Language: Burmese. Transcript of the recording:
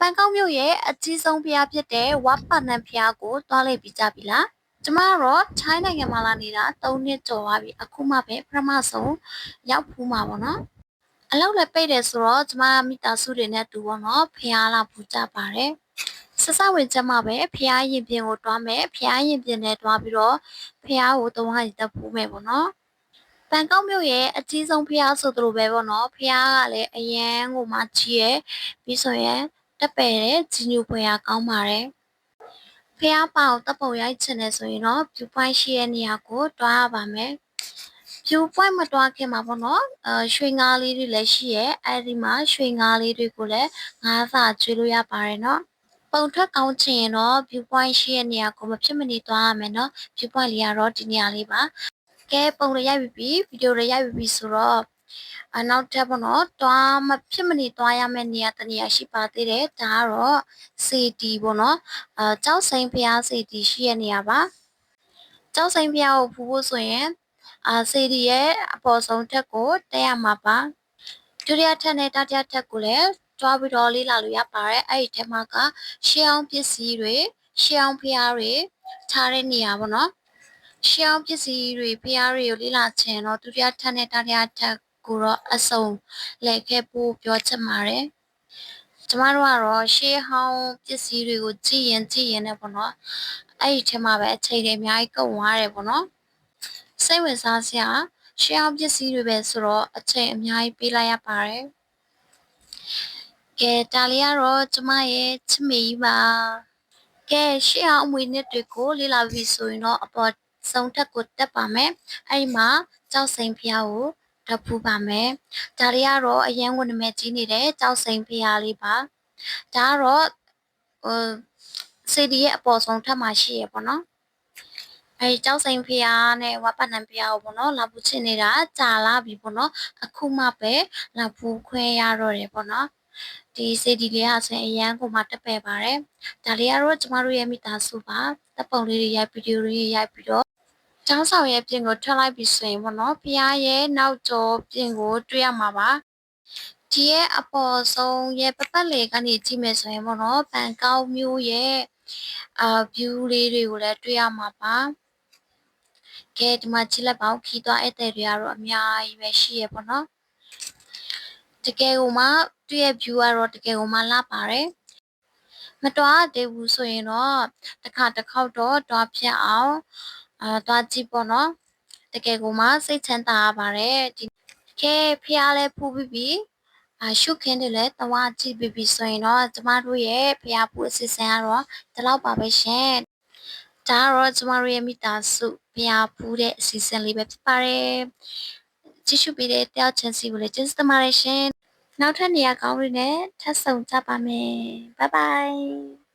ပန်ကောက်မြို့ရဲ့အကြီးဆုံးဘုရားဖြစ်တဲ့ဝါပနန်ဘုရားကိုသွားလိုက်ပြီးကြပြီလားကျမကတော့ချိုင်းနိုင်ငံမှာလာနေတာ၃နှစ်ကျော်သွားပြီအခုမှပဲပထမဆုံးရောက်ဖူးမှာပေါ့နော်အလောက်လည်းပိတ်တယ်ဆိုတော့ကျမမိသားစုတွေနဲ့အတူပေါ့နော်ဖះလာပူကြပါတယ်စစဝင်ချက်မှာပဲဖះရင်ပြင်ကိုတွားမယ်ဖះရင်ပြင်နဲ့တွားပြီးတော့ဖះကိုသုံးခါတက်ဖူးမယ်ပေါ့နော်ဘန်ကောက်မြို့ရဲ့အကြီးဆုံးဖះဆိုသလိုပဲပေါ့နော်ဖះကလည်းအရန်ကိုမှကြီးရဲ့ပြီးဆိုရင် တက်ပယ်တဲ့ကြီးညိုဖွယ်ရကောင်းပါတယ်ဖះပါကိုတပ်ပုံရိုက်ချင်တယ်ဆိုရင်တော့ view point ရှိတဲ့နေရာကိုတွားရပါမယ် view point မတွားခင်မှာပေါ့နော်အဲရွှေငါးလေးတွေလည်းရှိရဲ့အဲဒီမှာရွှေငါးလေးတွေကိုလည်းငါးစာကျွေးလို့ရပါတယ်နော်ပုံထွက်ကောင်းချင်ရင်တော့ view point ရှိတဲ့နေရာကိုမဖြစ်မနေသွားရမယ်နော် view point လေးကတော့ဒီနေရာလေးပါကဲပုံလေးရိုက်ပြီးဗီဒီယိုလေးရိုက်ပြီးဆိုတော့ အနောက်ထပ်ပေါ့နော်တွားမဖြစ်မနေတွားရမယ့်နေရာတနေရာရှိပါသေးတယ်ဒါကတော့စီတီပေါ့နော်အဲကြောက်စိန်ဖျားစီတီရှိတဲ့နေရာပါကြောက်စိန်ဖျားကိုဖူးဖို့ဆိုရင်အာစီတီရဲ့အပေါ်ဆုံးထက်ကိုတက်ရမှာပါဒုတိယထက်နဲ့တတိယထက်ကိုလည်းတွားပြီးတော့လေးလာလို့ရပါတယ်အဲ့ဒီထဲမှာကရှေးအောင်ပစ္စည်းတွေရှေးအောင်ဖျားတွေထားတဲ့နေရာပေါ့နော်ရှေးအောင်ပစ္စည်းတွေဖျားတွေကိုလေးလာချင်တော့ဒုတိယထက်နဲ့တတိယထက် ကိုတော့အစုံလဲခဲ့ဖို့ပြောချင်ပါတယ်ကျမတို့ကတော့ရှေးဟောင်းပစ္စည်းတွေကိုကြည့်ရင်ကြည့်ရင်လည်းပေါ့နော်အဲ့ဒီထဲမှာပဲအချိန်တွေအများကြီးကုန်သွားတယ်ပေါ့နော်စိတ်ဝင်စားစရာရှေးဟောင်းပစ္စည်းတွေပဲဆိုတော့အချိန်အများကြီးပေးလိုက်ရပါတယ်ကဲဒါလေးကတော့ကျမရဲ့ချစ်မေကြီးပါကဲရှေ့အောင်အမွေနှစ်တွေကိုလေ့လာပြီးဆိုရင်တော့အပေါ်ဆုံးထက်ကိုတက်ပါမယ်အဲ့ဒီမှာကြောက်စိန်ဖျားကို တပူပါမယ်ဒါတွေကတော့အရန်ဝင်နမဲ့ကြီးနေတဲ့ကြောက်စိန်ဖျားလေးပါဒါကတော့ဟိုစီဒီရဲ့အပေါ်ဆုံးထက်မှာရှိရပေါ့နော်အဲကြောက်စိန်ဖျားနဲ့ဝါပနံဖျားကိုပေါ့နော်လာပူချင်နေတာကြာလာပြီပေါ့နော်အခုမှပဲလာပူခွဲရတော့တယ်ပေါ့နော်ဒီစီဒီလေးကဆိုရင်အရန်ကိုမှတက်ပယ်ပါတယ်ဒါလေးကတော့ကျမတို့ရဲ့မိသားစုပါတပ်ပုံလေးတွေရိုက်ဗီဒီယိုလေးရိုက်ပြီးတော့ ကျောင်းဆောင်ရဲ့ပြင်ကိုထွက်လိုက်ပြီးဆိုရင်ပေါ့နော်ဖျားရဲ့နောက်ကျောပြင်ကိုတွေ့ရမှာပါဒီရဲ့အပေါ်ဆုံးရဲ့ပပတ်လေကနေကြည့်မယ်ဆိုရင်ပေါ့နော်ပန်ကောက်မျိုးရဲ့အာ view လေးတွေကိုလည်းတွေ့ရမှာပါကဲဒီမှာကြည့်လိုက်ပါဦးခီးသွားဧည့်သည်တွေကတော့အများကြီးပဲရှိရပေါ့နော်တကယ်ကိုမှသူ့ရဲ့ view ကတော့တကယ်ကိုမှလှပါတယ်မတွားသေးဘူးဆိုရင်တော့တစ်ခါတစ်ခေါက်တော့တွားဖြတ်အောင် အာတွားကြည့်ပေါ့နော်တကယ်ကိုမှစိတ်ချမ်းသာရပါတယ်ဒီကဲဖျားလဲဖူးပြီးပြီအာရှုခင်းတယ်လဲတဝါကြည့်ပြီးပြီဆိုရင်တော့ကျမတို့ရဲ့ဖျားဖူးအစီအစဉ်ကတော့ဒီလောက်ပါပဲရှင်ဒါကတော့ကျမတို့ရဲ့မိသားစုဖျားဖူးတဲ့အစီအစဉ်လေးပဲဖြစ်ပါတယ်ကြည့်ရှုပေးတဲ့တယောက်ချင်းစီကိုလည်းကျေးဇူးတင်ပါတယ်ရှင်နောက်ထပ်နေရာကောင်းတွေနဲ့ထပ်ဆုံကြပါမယ်ဘိုင်ဘိုင်